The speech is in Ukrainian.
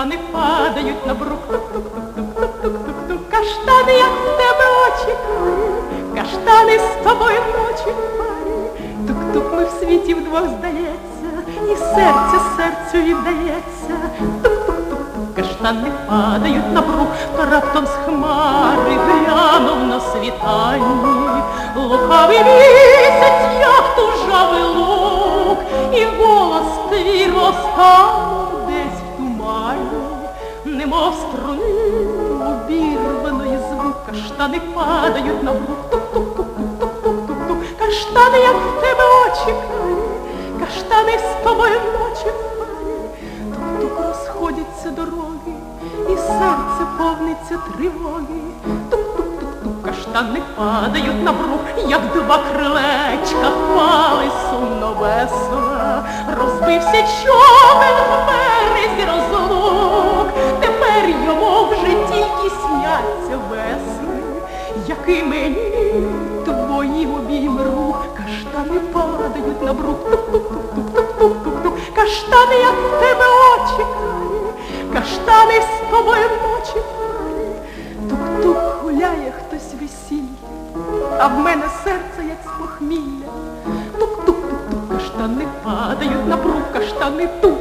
каштани падають на брук. Тук-тук-тук-тук-тук-тук-тук. Каштани, як в тебе очі каштани з тобою ночі парі. Тук-тук ми в світі вдвох здається, і серце серцю віддається. Тук-тук-тук-тук. Каштани падають на брук, та раптом з хмари глянув на світанні. Лукавий місяць, як тужавий лук, і голос твій розтанув десь в тумані, немов струни обірваної звук, каштани падають на брук, тук-тук-тук-тук-тук-тук-тук, каштани, як в тебе очі карі, каштани з тобою ночі в парі, тук-тук розходяться дороги, і серце повниться тривоги, тук-тук-тук-тук, каштани падають на брук, як два крилечка впали сумно весла, розбився човен сняться весни, як і мені. Твої обійми рук, каштани падають на брук, тук-тук-тук-тук-тук-тук-тук, каштани, як в тебе очі каштани з тобою ночі тук-тук гуляє хтось весілля, а в мене серце як з. Тук-тук-тук-тук, каштани падають на брук, каштани тук,